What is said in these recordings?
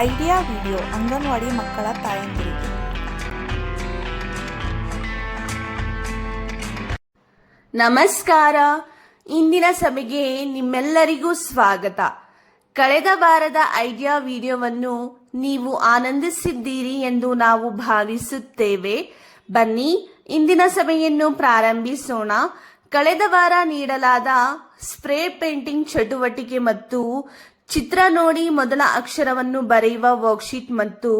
Idea video anganwadi ಮಕ್ಕಳ ತಾಯಂದಿರಿಗೆ. ನಮಸ್ಕಾರ. ಇಂದಿನ ಸಭೆಗೆ ನಿಮ್ಮೆಲ್ಲರಿಗೂ ಸ್ವಾಗತ. ಕಳೆದ ವಾರದ ಐಡಿಯಾ ವಿಡಿಯೋವನ್ನು ನೀವು ಆನಂದಿಸಿದ್ದೀರಿ ಎಂದು ನಾವು ಭಾವಿಸುತ್ತೇವೆ. ಬನ್ನಿ, ಇಂದಿನ ಸಭೆಯನ್ನು ಪ್ರಾರಂಭಿಸೋಣ. ಕಳೆದ ವಾರ ನೀಡಲಾದ ಸ್ಪ್ರೇ ಪೇಂಟಿಂಗ್ ಚಟುವಟಿಕೆ ಮತ್ತು ಚಿತ್ರ ನೋಡಿ ಮೊದಲ ಅಕ್ಷರವನ್ನು ಬರೆಯುವ ವರ್ಕ್ಶೀಟ್ ಮತ್ತು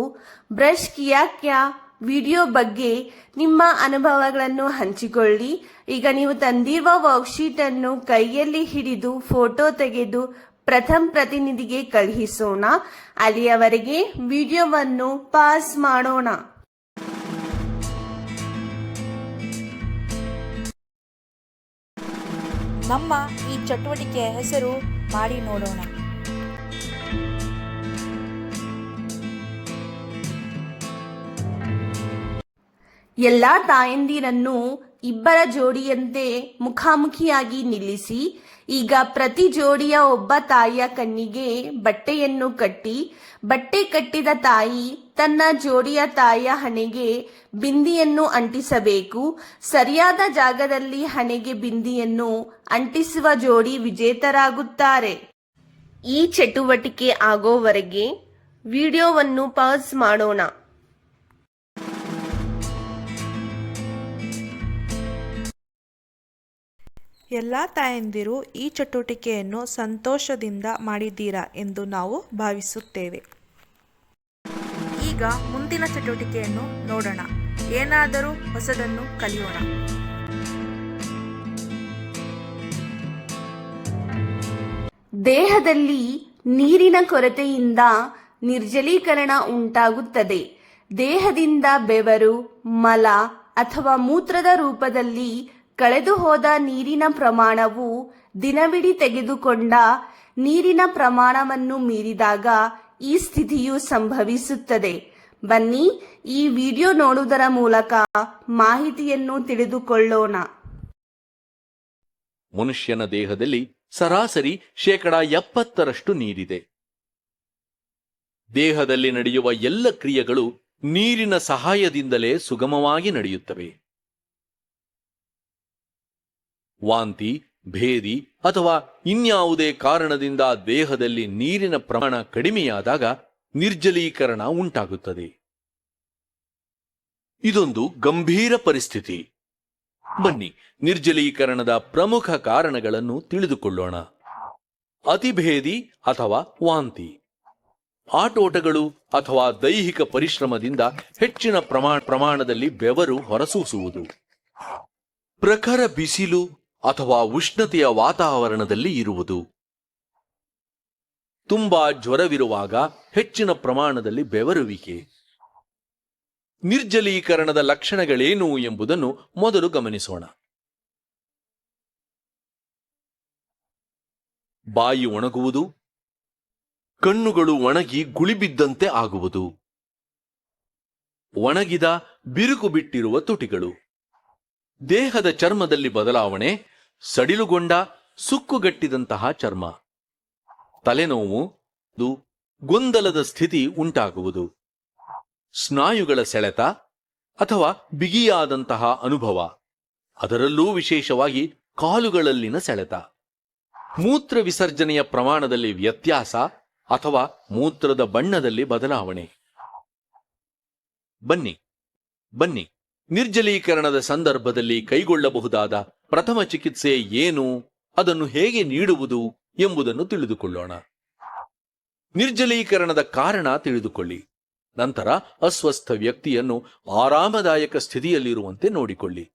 ಬ್ರಷ್ ಕಿಯಾ ಕ್ಯಾ ವಿಡಿಯೋ ಬಗ್ಗೆ ನಿಮ್ಮ ಅನುಭವಗಳನ್ನು ಹಂಚಿಕೊಳ್ಳಿ. ಈಗ ನೀವು ತಂದಿರುವ ವರ್ಕ್ಶೀಟ್ ಅನ್ನು ಕೈಯಲ್ಲಿ ಹಿಡಿದು ಫೋಟೋ ತೆಗೆದು ಪ್ರಥಮ ಪ್ರತಿನಿಧಿಗೆ ಕಳುಹಿಸೋಣ. ಅಲ್ಲಿಯವರೆಗೆ ವಿಡಿಯೋವನ್ನು ಪಾಸ್ ಮಾಡೋಣ. ನಮ್ಮ ಈ ಚಟುವಟಿಕೆಯ ಹೆಸರು ಮಾಡಿ ನೋಡೋಣ. ಎಲ್ಲಾ ತಾಯಂದಿರನ್ನು ಇಬ್ಬರ ಜೋಡಿಯಂತೆ ಮುಖಾಮುಖಿಯಾಗಿ ನಿಲ್ಲಿಸಿ, ಈಗ ಪ್ರತಿ ಜೋಡಿಯ ಒಬ್ಬ ತಾಯಿಯ ಕಣ್ಣಿಗೆ ಬಟ್ಟೆಯನ್ನು ಕಟ್ಟಿ, ಬಟ್ಟೆ ಕಟ್ಟಿದ ತಾಯಿ ತನ್ನ ಜೋಡಿಯ ತಾಯಿಯ ಹಣೆಗೆ ಬಿಂದಿಯನ್ನು ಅಂಟಿಸಬೇಕು, ಸರಿಯಾದ ಜಾಗದಲ್ಲಿ ಹಣೆಗೆ ಬಿಂದಿಯನ್ನು ಅಂಟಿಸುವ ಜೋಡಿ ವಿಜೇತರಾಗುತ್ತಾರೆ. ಈ ಚಟುವಟಿಕೆ ಆಗೋವರೆಗೆ ವಿಡಿಯೋವನ್ನು ಪಾಸ್ ಮಾಡೋಣ. ಎಲ್ಲ ತಾಯಂದಿರು ಈ ಚಟುವಟಿಕೆಯನ್ನು ಸಂತೋಷದಿಂದ ಮಾಡಿದ್ದೀರಾ ಎಂದು ನಾವು ಭಾವಿಸುತ್ತೇವೆ. ಈಗ ಮುಂದಿನ ಚಟುವಟಿಕೆಯನ್ನು ನೋಡೋಣ. ಏನಾದರೂ ಹೊಸದನ್ನು ಕಲಿಯೋಣ. ದೇಹದಲ್ಲಿ ನೀರಿನ ಕೊರತೆಯಿಂದ ನಿರ್ಜಲೀಕರಣ ಉಂಟಾಗುತ್ತದೆ. ದೇಹದಿಂದ ಬೆವರು, ಮಲ ಅಥವಾ ಮೂತ್ರದ ರೂಪದಲ್ಲಿ ಕಳೆದು ಹೋದ ನೀರಿನ ಪ್ರಮಾಣವು ದಿನವಿಡೀ ತೆಗೆದುಕೊಂಡ ನೀರಿನ ಪ್ರಮಾಣವನ್ನು ಮೀರಿದಾಗ ಈ ಸ್ಥಿತಿಯು ಸಂಭವಿಸುತ್ತದೆ. ಬನ್ನಿ ಈ ವಿಡಿಯೋ ನೋಡುವುದರ ಮೂಲಕ ಮಾಹಿತಿಯನ್ನು ತಿಳಿದುಕೊಳ್ಳೋಣ. ಮನುಷ್ಯನ ದೇಹದಲ್ಲಿ ಸರಾಸರಿ ಶೇಕಡ ಎಪ್ಪತ್ತರಷ್ಟು ನೀರಿದೆ. ದೇಹದಲ್ಲಿ ನಡೆಯುವ ಎಲ್ಲ ಕ್ರಿಯೆಗಳು ನೀರಿನ ಸಹಾಯದಿಂದಲೇ ಸುಗಮವಾಗಿ ನಡೆಯುತ್ತವೆ. ವಾಂತಿ, ಭೇದಿ ಅಥವಾ ಇನ್ಯಾವುದೇ ಕಾರಣದಿಂದ ದೇಹದಲ್ಲಿ ನೀರಿನ ಪ್ರಮಾಣ ಕಡಿಮೆಯಾದಾಗ ನಿರ್ಜಲೀಕರಣ ಉಂಟಾಗುತ್ತದೆ. ಇದೊಂದು ಗಂಭೀರ ಪರಿಸ್ಥಿತಿ. ಬನ್ನಿ, ನಿರ್ಜಲೀಕರಣದ ಪ್ರಮುಖ ಕಾರಣಗಳನ್ನು ತಿಳಿದುಕೊಳ್ಳೋಣ. ಅತಿಭೇದಿ ಅಥವಾ ವಾಂತಿ. ಆಟೋಟಗಳು ಅಥವಾ ದೈಹಿಕ ಪರಿಶ್ರಮದಿಂದ ಹೆಚ್ಚಿನ ಪ್ರಮಾಣ ಪ್ರಮಾಣದಲ್ಲಿ ಬೆವರು ಹೊರಸೂಸುವುದು. ಪ್ರಖರ ಬಿಸಿಲು ಅಥವಾ ಉಷ್ಣತೆಯ ವಾತಾವರಣದಲ್ಲಿ ಇರುವುದು. ತುಂಬಾ ಜ್ವರವಿರುವಾಗ ಹೆಚ್ಚಿನ ಪ್ರಮಾಣದಲ್ಲಿ ಬೆವರುವಿಕೆ. ನಿರ್ಜಲೀಕರಣದ ಲಕ್ಷಣಗಳೇನು ಎಂಬುದನ್ನು ಮೊದಲು ಗಮನಿಸೋಣ. ಬಾಯಿ ಒಣಗುವುದು. ಕಣ್ಣುಗಳು ಒಣಗಿ ಗುಳಿಬಿದ್ದಂತೆ ಆಗುವುದು. ಒಣಗಿದ ಬಿರುಕು ಬಿಟ್ಟಿರುವ ತುಟಿಗಳು. ದೇಹದ ಚರ್ಮದಲ್ಲಿ ಬದಲಾವಣೆ, ಸಡಿಲುಗೊಂಡ, ಸುಕ್ಕುಗಟ್ಟಿದಂತಹ ಚರ್ಮ. ತಲೆನೋವು ಗೊಂದಲದ ಸ್ಥಿತಿ ಉಂಟಾಗುವುದು. ಸ್ನಾಯುಗಳ ಸೆಳೆತ ಅಥವಾ ಬಿಗಿಯಾದಂತಹ ಅನುಭವ. ಅದರಲ್ಲೂ ವಿಶೇಷವಾಗಿ ಕಾಲುಗಳಲ್ಲಿನ ಸೆಳೆತ. ಮೂತ್ರ ವಿಸರ್ಜನೆಯ ಪ್ರಮಾಣದಲ್ಲಿ ವ್ಯತ್ಯಾಸ ಅಥವಾ ಮೂತ್ರದ ಬಣ್ಣದಲ್ಲಿ ಬದಲಾವಣೆ. ಬನ್ನಿ ಬನ್ನಿ. ನಿರ್ಜಲೀಕರಣದ ಸಂದರ್ಭದಲ್ಲಿ ಕೈಗೊಳ್ಳಬಹುದಾದ ಪ್ರಥಮ ಚಿಕಿತ್ಸೆ ಏನು, ಅದನ್ನು ಹೇಗೆ ನೀಡುವುದು ಎಂಬುದನ್ನು ತಿಳಿದುಕೊಳ್ಳೋಣ. ನಿರ್ಜಲೀಕರಣದ ಕಾರಣ ತಿಳಿದುಕೊಳ್ಳಿ. ನಂತರ ಅಸ್ವಸ್ಥ ವ್ಯಕ್ತಿಯನ್ನು ಆರಾಮದಾಯಕ ಸ್ಥಿತಿಯಲ್ಲಿರುವಂತೆ ನೋಡಿಕೊಳ್ಳಿ.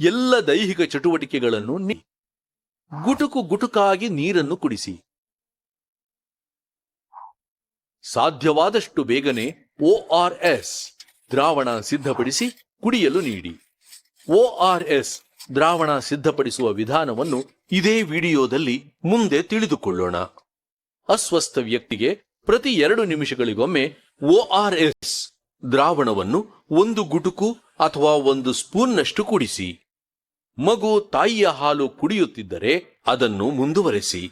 ಎಲ್ಲ ದೈಹಿಕ ಚಟುವಟಿಕೆಗಳನ್ನು ಗುಟುಕು ಗುಟುಕಾಗಿ ನೀರನ್ನು ಕುಡಿಸಿ. ಸಾಧ್ಯವಾದಷ್ಟು ಬೇಗನೆ ಎಸ್ ದ್ರಾವಣ ಸಿದ್ಧಪಡಿಸಿ ಕುಡಿಯಲು ನೀಡಿ. ಎಸ್ ದ್ರಾವಣ ಸಿದ್ಧಪಡಿಸುವ ವಿಧಾನವನ್ನು ಇದೇ ವಿಡಿಯೋದಲ್ಲಿ ಮುಂದೆ ತಿಳಿದುಕೊಳ್ಳೋಣ. ಅಸ್ವಸ್ಥ ವ್ಯಕ್ತಿಗೆ ಪ್ರತಿ ಎರಡು ನಿಮಿಷಗಳಿಗೊಮ್ಮೆ ಎಸ್ ದ್ರಾವಣವನ್ನು ಒಂದು ಗುಟುಕು ಅಥವಾ ಒಂದು ಸ್ಪೂನ್ನಷ್ಟು ಕುಡಿಸಿ. ಮಗು ತಾಯಿಯ ಹಾಲು ಕುಡಿಯುತ್ತಿದ್ದರೆ ಅದನ್ನು ಮುಂದುವರೆಸಿ.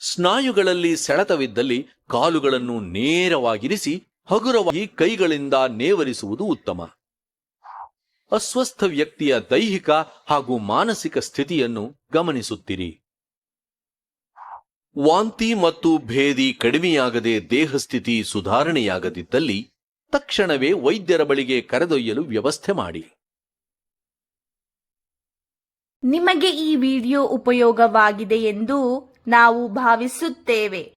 ಸ್ನಾಯುಗಳಲ್ಲಿ ಸೆಳೆತವಿದ್ದಲ್ಲಿ ಕಾಲುಗಳನ್ನು ನೇರವಾಗಿರಿಸಿ ಹಗುರವಾಗಿ ಕೈಗಳಿಂದ ನೇವರಿಸುವುದು ಉತ್ತಮ. ಅಸ್ವಸ್ಥ ವ್ಯಕ್ತಿಯ ದೈಹಿಕ ಹಾಗೂ ಮಾನಸಿಕ ಸ್ಥಿತಿಯನ್ನು ಗಮನಿಸುತ್ತಿರಿ. ವಾಂತಿ ಮತ್ತು ಭೇದಿ ಕಡಿಮೆಯಾಗದೆ ದೇಹಸ್ಥಿತಿ ಸುಧಾರಣೆಯಾಗದಿದ್ದಲ್ಲಿ ತಕ್ಷಣವೇ ವೈದ್ಯರ ಬಳಿಗೆ ಕರೆದೊಯ್ಯಲು ವ್ಯವಸ್ಥೆ ಮಾಡಿ. ನಿಮಗೆ ಈ ವಿಡಿಯೋ ಉಪಯೋಗವಾಗಿದೆ ಎಂದು ನಾವು ಭಾವಿಸುತ್ತೇವೆ.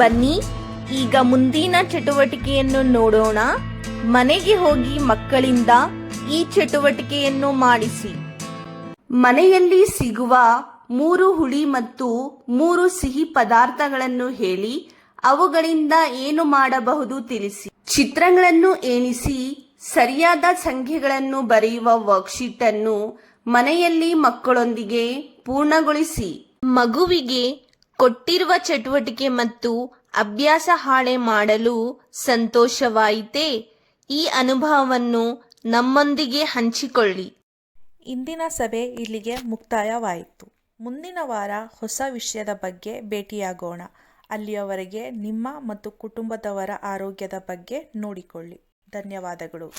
ಬನ್ನಿ, ಈಗ ಮುಂದಿನ ಚಟುವಟಿಕೆಯನ್ನು ನೋಡೋಣ. ಮನೆಗೆ ಹೋಗಿ ಮಕ್ಕಳಿಂದ ಈ ಚಟುವಟಿಕೆಯನ್ನು ಮಾಡಿಸಿ. ಮನೆಯಲ್ಲಿ ಸಿಗುವ ಮೂರು ಹುಳಿ ಮತ್ತು ಮೂರು ಸಿಹಿ ಪದಾರ್ಥಗಳನ್ನು ಹೇಳಿ, ಅವುಗಳಿಂದ ಏನು ಮಾಡಬಹುದು ತಿಳಿಸಿ. ಚಿತ್ರಗಳನ್ನು ಎಣಿಸಿ, ಸರಿಯಾದ ಸಂಖ್ಯೆಗಳನ್ನು ಬರೆಯುವ ವರ್ಕ್ಶೀಟ್ ಅನ್ನು ಮನೆಯಲ್ಲಿ ಮಕ್ಕಳೊಂದಿಗೆ ಪೂರ್ಣಗೊಳಿಸಿ. ಮಗುವಿಗೆ ಕೊಟ್ಟಿರುವ ಚಟುವಟಿಕೆ ಮತ್ತು ಅಭ್ಯಾಸ ಹಾಳೆ ಮಾಡಲು ಸಂತೋಷವಾಯಿತೇ? ಈ ಅನುಭವವನ್ನು ನಮ್ಮೊಂದಿಗೆ ಹಂಚಿಕೊಳ್ಳಿ. ಇಂದಿನ ಸಭೆ ಇಲ್ಲಿಗೆ ಮುಕ್ತಾಯವಾಯಿತು. ಮುಂದಿನ ವಾರ ಹೊಸ ವಿಷಯದ ಬಗ್ಗೆ ಭೇಟಿಯಾಗೋಣ. ಅಲ್ಲಿಯವರೆಗೆ ನಿಮ್ಮ ಮತ್ತು ಕುಟುಂಬದವರ ಆರೋಗ್ಯದ ಬಗ್ಗೆ ನೋಡಿಕೊಳ್ಳಿ. ಧನ್ಯವಾದಗಳು.